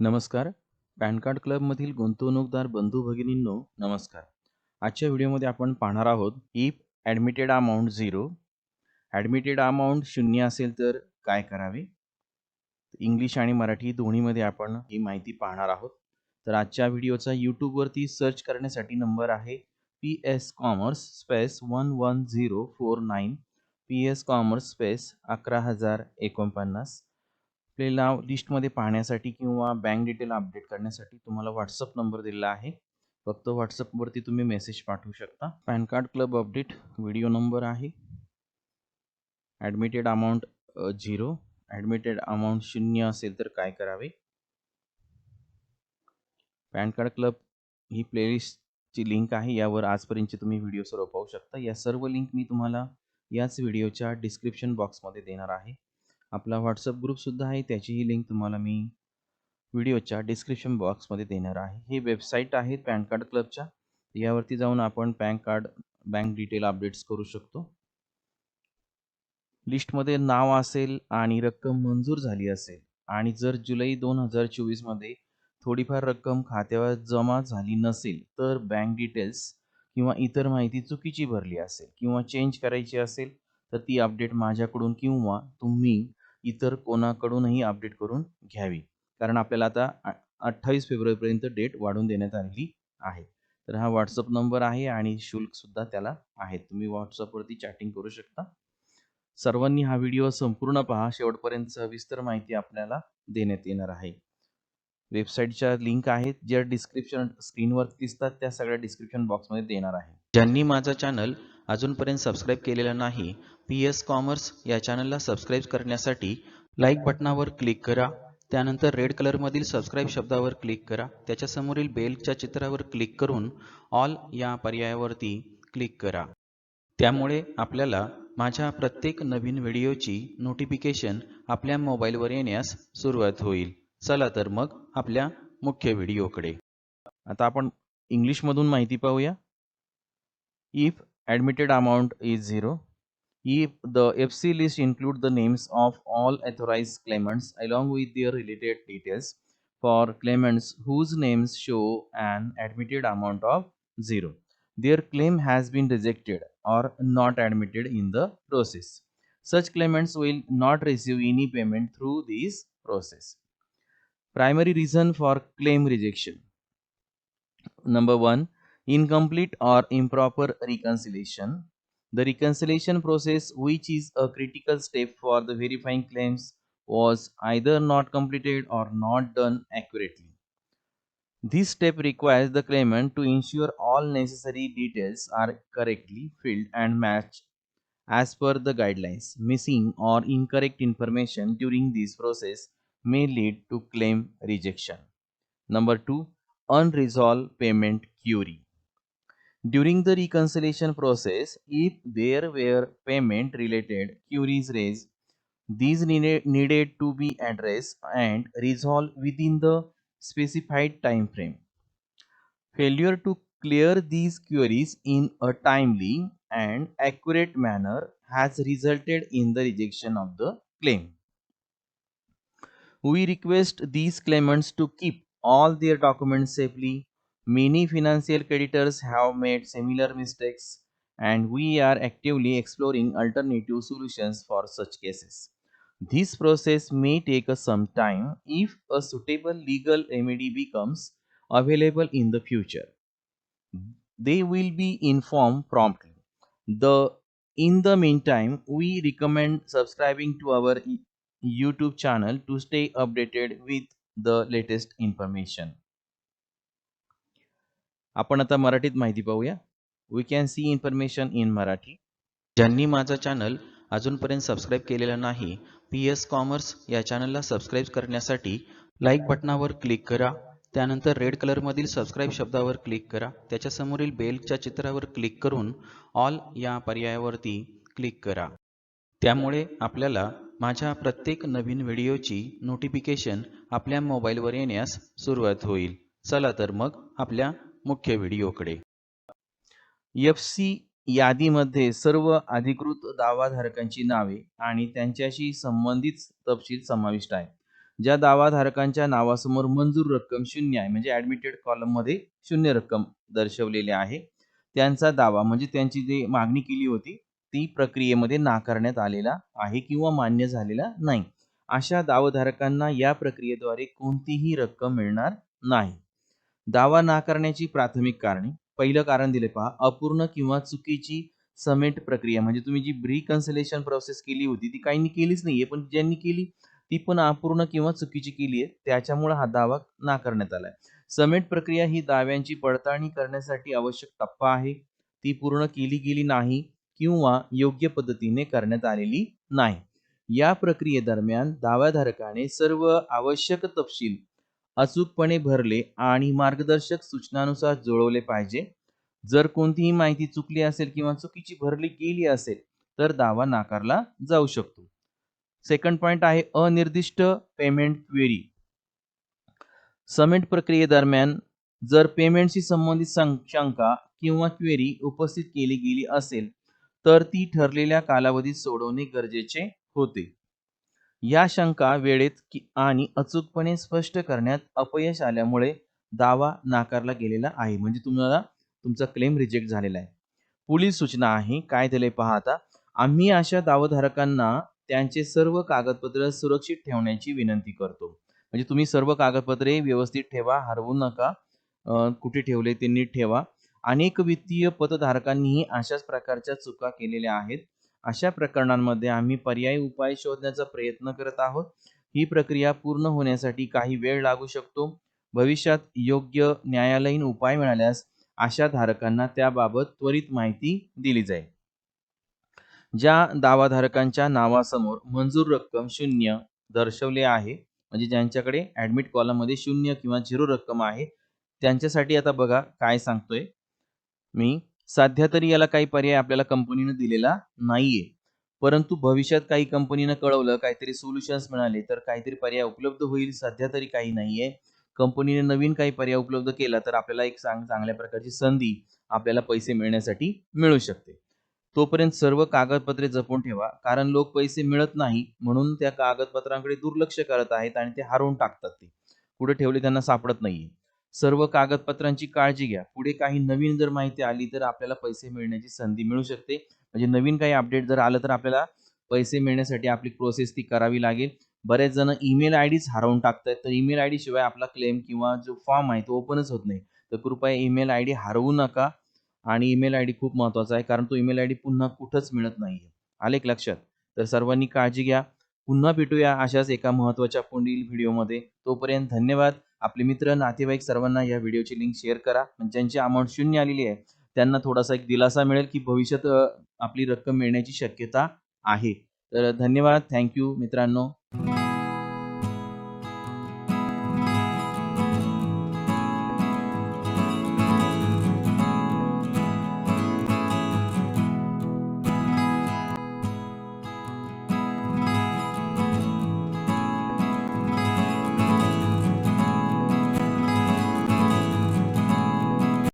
नमस्कार. Pan card क्लबमधील गुंतवणूकदार बंधू-भगिनींनो, नमस्कार. आजच्या व्हिडिओमध्ये आपण पाहणार आहोत, if admitted amount zero admitted amount शून्य असेल तर काय करावे? इंग्लिश आणि मराठी दोन्हीमध्ये आपण ही माहिती पाहणार आहोत. तर आजच्या व्हिडिओचा यूट्यूबवरती सर्च करण्यासाठी नंबर आहे P S commerce space 11049 P S commerce space 11049 आपल्याला लिस्टमध्ये पाहण्यासाठी किंवा बँक डिटेल अपडेट करण्यासाठी तुम्हाला व्हॉट्सअप नंबर दिलेला आहे. फक्त व्हॉट्सअपवरती तुम्ही मेसेज पाठवू शकता. PAN card club update video number आहे. Admitted amount zero admitted amount शून्य असेल तर काय करावे? पॅन कार्ड क्लब ही प्लेलिस्टची लिंक आहे. यावर आजपर्यंतचे तुम्ही व्हिडिओ सर्व पाहू शकता. या सर्व लिंक मी तुम्हाला याच व्हिडिओच्या डिस्क्रिप्शन बॉक्समध्ये देणार आहे. आपला व्हॉट्सअप ग्रुपसुद्धा आहे. त्याचीही लिंक तुम्हाला मी व्हिडिओच्या डिस्क्रिप्शन बॉक्समध्ये देणार आहे. हे वेबसाईट आहे पॅन कार्ड क्लबच्या. यावरती जाऊन आपण PAN card bank detail updates करू शकतो. लिस्टमध्ये नाव असेल आणि रक्कम मंजूर झाली असेल आणि जर जुलै दोन हजार चोवीसमध्ये थोडीफार रक्कम खात्यावर जमा झाली नसेल, तर बँक डिटेल्स किंवा इतर माहिती चुकीची भरली असेल किंवा चेंज करायची असेल, तर ती अपडेट माझ्याकडून किंवा तुम्ही इतर कोणाकडूनही अपडेट करून घ्यावी. कारण आपल्याला आता अठ्ठावीस फेब्रुवारीपर्यंत डेट वाढवून देण्यात आलेली आहे. तर हा व्हॉट्सअप नंबर आहे आणि शुल्कसुद्धा त्याला आहे. तुम्ही व्हॉट्सअपवरती चॅटिंग करू शकता. सर्वांनी हा व्हिडिओ संपूर्ण पहा. शेवटपर्यंत सविस्तर माहिती आपल्याला देण्यात येणार आहे. वेबसाईटच्या लिंक आहेत, ज्या डिस्क्रिप्शन स्क्रीनवर दिसतात त्या सगळ्या डिस्क्रिप्शन बॉक्समध्ये देणार आहे. ज्यांनी माझा चॅनल अजूनपर्यंत सबस्क्राईब केलेला नाही, पी-एस कॉमर्स या चॅनलला सबस्क्राईब करण्यासाठी लाईक बटनावर क्लिक करा. त्यानंतर रेड कलरमधील सबस्क्राईब शब्दावर क्लिक करा. त्याच्यासमोरील बेलच्या चित्रावर क्लिक करून ऑल या पर्यायावरती क्लिक करा. त्यामुळे आपल्याला माझ्या प्रत्येक नवीन व्हिडिओची नोटिफिकेशन आपल्या मोबाईलवर येण्यास सुरुवात होईल. चला तर मग आपल्या मुख्य व्हिडिओकडे. आता आपण इंग्लिशमधून माहिती पाहूया. If admitted amount is 0 if the FC list include the names of all authorized claimants along with their related details for claimants whose names show an admitted amount of 0 their claim has been rejected or not admitted in the process. Such claimants will not receive any payment through this process. Primary reason for claim rejection. Number 1 incomplete or improper reconciliation the reconciliation process, which is a critical step for the verifying claims, was either not completed or not done accurately. This step requires the claimant to ensure all necessary details are correctly filled and matched as per the guidelines. Missing or incorrect information during this process may lead to claim rejection. Number 2. Unresolved payment query. During the reconciliation process, if there were payment related queries raised, these needed, to be addressed and resolved within the specified time frame. Failure to clear these queries in a timely and accurate manner has resulted in the rejection of the claim. We request these claimants to keep all their documents safely Many financial creditors have made similar mistakes, and we are actively exploring alternative solutions for such cases. This process may take some time if a suitable legal remedy becomes available in the future. They will be informed promptly. The in the meantime, we recommend subscribing to our YouTube channel to stay updated with the latest information. आपण आता मराठीत माहिती पाहूया. We can see information in Marathi. ज्यांनी माझा channel अजूनपर्यंत subscribe केलेला नाही, पी-एस कॉमर्स या चॅनलला सबस्क्राईब करण्यासाठी लाईक बटनावर क्लिक करा. त्यानंतर रेड कलरमधील सबस्क्राईब शब्दावर क्लिक करा. त्याच्यासमोरील बेलच्या चित्रावर क्लिक करून ऑल या पर्यायावरती क्लिक करा. त्यामुळे आपल्याला माझ्या प्रत्येक नवीन व्हिडिओची नोटिफिकेशन आपल्या मोबाईलवर येण्यास सुरुवात होईल. चला तर मग आपल्या मुख्य व्हिडिओकडे. एफ सी यादीमध्ये सर्व अधिकृत दावाधारकांची नावे आणि त्यांच्याशी संबंधित तपशील समाविष्ट आहे ज्या दावाधारकांच्या नावासमोर मंजूर रक्कम शून्य आहे म्हणजे ॲडमिटेड कॉलममध्ये शून्य रक्कम दर्शवलेली आहे. त्यांचा दावा म्हणजे त्यांची जी मागणी केली होती ती प्रक्रियेमध्ये नाकारण्यात आलेला आहे किंवा मान्य झालेला नाही. अशा दावाधारकांना या प्रक्रियेद्वारे कोणतीही रक्कम मिळणार नाही. दावा नाकारण्याची प्राथमिक कारणे. पहिलं कारण दिले पहा अपूर्ण किंवा चुकीची समेट प्रक्रिया. म्हणजे तुम्ही जी रिकन्सिलेशन प्रोसेस केली होती ती काहींनी केलीच नाहीये पण ज्यांनी केली ती पण अपूर्ण किंवा चुकीची केली आहे त्याच्यामुळे हा दावा नाकारण्यात आलाय. समेट प्रक्रिया ही दाव्यांची पडताळणी करण्यासाठी आवश्यक टप्पा आहे. ती पूर्ण केली गेली नाही किंवा योग्य पद्धतीने करण्यात आलेली नाही. या प्रक्रियेदरम्यान दाव्याधारकाने सर्व आवश्यक तपशील अचूकपणे भरले आणि मार्गदर्शक सूचनानुसार जुळवले पाहिजे. जर कोणतीही माहिती चुकली असेल किंवा चुकीची भरली गेली असेल तर दावा नाकारला जाऊ शकतो. सेकंड पॉइंट आहे अनिर्दिष्ट पेमेंट क्वेरी समेट प्रक्रियेदरम्यान जर पेमेंटशी संबंधित शंका किंवा क्वेरी उपस्थित केली गेली असेल तर ती ठरलेल्या कालावधीत सोडवणे गरजेचे होते. या शंका वेळेत की आणि अचूकपणे स्पष्ट करण्यात अपयश आल्यामुळे दावा नाकारला गेलेला आहे. म्हणजे तुम्हाला तुमचा क्लेम रिजेक्ट झालेला आहे. पुलिस सूचना आहे. काय दिले पाहता आम्ही अशा दावाधारकांना त्यांचे सर्व कागदपत्र सुरक्षित ठेवण्याची विनंती करतो. म्हणजे तुम्ही सर्व कागदपत्रे व्यवस्थित ठेवा हरवू नका. कुठे ठेवले ते नीट ठेवा. अनेक वित्तीय पतधारकांनीही अशाच प्रकारच्या चुका केलेल्या आहेत. अशा प्रकरणांमध्ये आम्ही पर्यायी उपाय शोधण्याचा प्रयत्न करत आहोत. ही प्रक्रिया पूर्ण होण्यासाठी काही वेळ लागू शकतो. भविष्यात योग्य न्यायालयीन उपाय मिळाल्यास अशा धारकांना त्याबाबत त्वरित माहिती दिली जाईल. ज्या दावाधारकांच्या नावासमोर मंजूर रक्कम शून्य दर्शवले आहे म्हणजे ज्यांच्याकडे ॲडमिट कॉलममध्ये शून्य किंवा झिरो रक्कम आहे त्यांच्यासाठी आता बघा काय सांगतोय. मी सध्या तरी याला काही पर्याय आपल्याला कंपनीनं दिलेला नाहीये. परंतु भविष्यात काही कंपनीनं कळवलं काहीतरी सोल्युशन्स मिळाले तर काहीतरी पर्याय उपलब्ध होईल सध्या तरी काही नाहीये. कंपनीने नवीन काही पर्याय उपलब्ध केला तर आपल्याला एक चांग चांगल्या प्रकारची संधी आपल्याला पैसे मिळण्यासाठी मिळू शकते. तोपर्यंत सर्व कागदपत्रे जपून ठेवा कारण लोक पैसे मिळत नाही म्हणून त्या कागदपत्रांकडे दुर्लक्ष करत आहेत आणि ते हरवून टाकतात ते. कुठे ठेवले त्यांना सापडत नाहीये. सर्व कागदपत्रांची काळजी घ्या. पुढे काही नवीन जर माहिती आली तर आपल्याला पैसे मिळण्याची संधी मिळू शकते. म्हणजे नवीन काही अपडेट जर आलं तर आपल्याला पैसे मिळण्यासाठी आपली प्रोसेस ती करावी लागेल. बरेच जण ईमेल आय डीच हरवून टाकतात तर ईमेल आय डी शिवाय आपला क्लेम किंवा जो फॉर्म आहे तो ओपनच होत नाही. तर कृपया ईमेल आय डी हरवू नका. आणि ईमेल आय डी खूप महत्त्वाचा आहे. कारण तो ईमेल आय डी पुन्हा कुठंच मिळत नाही आले लक्षात. तर सर्वांनी काळजी घ्या. पुन्हा भेटूया अशाच एका महत्त्वाच्या पुढील व्हिडिओमध्ये तोपर्यंत धन्यवाद. आपले मित्र नातेवाईक सर्वांना या व्हिडिओची लिंक शेअर करा. म्हणजे ज्यांची अमाऊंट शून्य आलेली आहे त्यांना थोडासा एक दिलासा मिळेल की भविष्यात आपली रक्कम मिळण्याची शक्यता आहे. तर धन्यवाद. थँक्यू मित्रांनो.